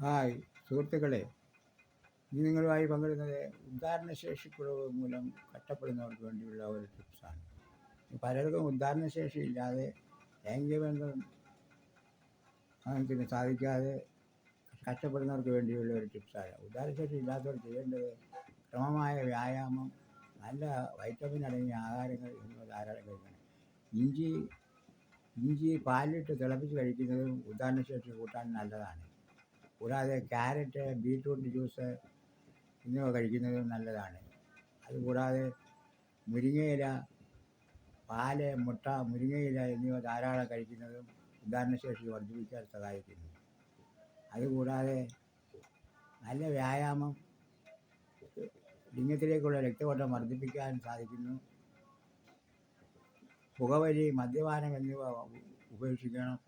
Hi സുഹൃത്തുക്കളെ. ഇനി നിങ്ങളുമായി പങ്കിടുന്നത് ഉദ്ധാരണശേഷിക്കുറവ് മൂലം കഷ്ടപ്പെടുന്നവർക്ക് വേണ്ടിയുള്ള ഒരു ടിപ്സാണ്. പലർക്കും ഉദാഹരണശേഷി ഇല്ലാതെ ലൈംഗിക ബന്ധം പിന്നെ സാധിക്കാതെ കഷ്ടപ്പെടുന്നവർക്ക് വേണ്ടിയുള്ള ഒരു ടിപ്സാണ്. ഉദാഹരണശേഷി ഇല്ലാത്തവർ ചെയ്യേണ്ടത് ക്രമമായ വ്യായാമം നല്ല വൈറ്റമിൻ അടങ്ങിയ ആഹാരങ്ങൾ എന്നിവ ധാരാളം കഴിക്കണം. ഇഞ്ചി ഇഞ്ചി പാലിട്ട് തിളപ്പിച്ച് കഴിക്കുന്നതും ഉദാഹരണശേഷി കൂട്ടാൻ നല്ലതാണ്. കൂടാതെ ക്യാരറ്റ് ബീറ്റ്റൂട്ട് ജ്യൂസ് എന്നിവ കഴിക്കുന്നത് നല്ലതാണ്. അതുകൂടാതെ മുരിങ്ങയില പാൽ മുട്ട മുരിങ്ങയില എന്നിവ ധാരാളം കഴിക്കുന്നതും ഉദാഹരണശേഷി വർദ്ധിപ്പിക്കാൻ സഹായിക്കുന്നു. അതുകൂടാതെ നല്ല വ്യായാമം ലിംഗത്തിലേക്കുള്ള രക്തയോട്ടം വർദ്ധിപ്പിക്കാൻ സാധിക്കുന്നു. പുകവലി മദ്യപാനം എന്നിവ ഉപേക്ഷിക്കണം.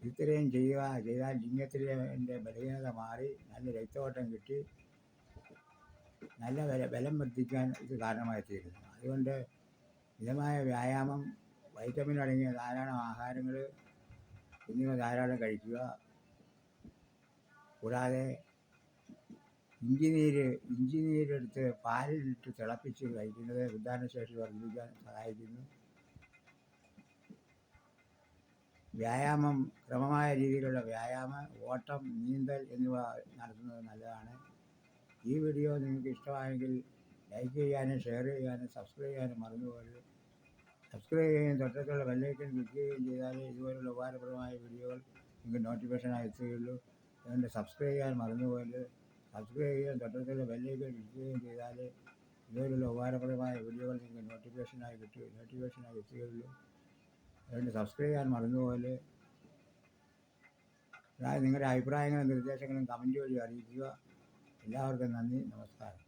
ഇത്രയും ചെയ്യുക ചെയ്താൽ ലിംഗത്തിലെ ബലഹീനത മാറി നല്ല രക്തോട്ടം കിട്ടി നല്ല ബല ബലം വർദ്ധിക്കാൻ ഇത് കാരണമായി തീരുന്നു. അതുകൊണ്ട് മിതമായ വ്യായാമം വൈറ്റമിൻ അടങ്ങിയ ധാരാളം ആഹാരങ്ങൾ എന്നിവ ധാരാളം കഴിക്കുക. കൂടാതെ ഇഞ്ചി നീര് ഇഞ്ചി നീരെടുത്ത് പാലിലിട്ട് തിളപ്പിച്ച് കഴിക്കുന്നത് ഉദാഹരണശേഷി വർദ്ധിപ്പിക്കാൻ സഹായിക്കുന്നു. വ്യായാമം ക്രമമായ രീതിയിലുള്ള വ്യായാമം ഓട്ടം നീന്തൽ എന്നിവ നടത്തുന്നത് നല്ലതാണ്. ഈ വീഡിയോ നിങ്ങൾക്ക് ഇഷ്ടമായെങ്കിൽ ലൈക്ക് ചെയ്യാനും ഷെയർ ചെയ്യാനും സബ്സ്ക്രൈബ് ചെയ്യാനും മറന്നുപോകരുത്. സബ്സ്ക്രൈബ് ചെയ്യുകയും തൊട്ടടുത്തുള്ള ബെല്ലൈക്കൻ ക്ലിക്ക് ചെയ്യുകയും ചെയ്താൽ ഇതുപോലുള്ള ഉപകാരപ്രദമായ വീഡിയോകൾ നിങ്ങൾക്ക് നോട്ടിഫിക്കേഷനായി എത്തുകയുള്ളൂ. അതുകൊണ്ട് സബ്സ്ക്രൈബ് ചെയ്യാൻ മറന്നുപോകരുത്. സബ്സ്ക്രൈബ് ചെയ്യുകയും തൊട്ടടുത്തുള്ള ബെല്ലൈക്കൻ ക്ലിക്ക് ചെയ്യുകയും ചെയ്താൽ ഇതുപോലുള്ള ഉപകാരപ്രദമായ വീഡിയോകൾ നിങ്ങൾക്ക് നോട്ടിഫിക്കേഷനായി കിട്ടുകയും നോട്ടിഫിക്കേഷനായി എത്തുകയുള്ളൂ. അതുകൊണ്ട് സബ്സ്ക്രൈബ് ചെയ്യാൻ മറന്നുപോലെ നിങ്ങളുടെ അഭിപ്രായങ്ങളും നിർദ്ദേശങ്ങളും കമന്റ് വഴി അറിയിക്കുക. എല്ലാവർക്കും നന്ദി നമസ്കാരം.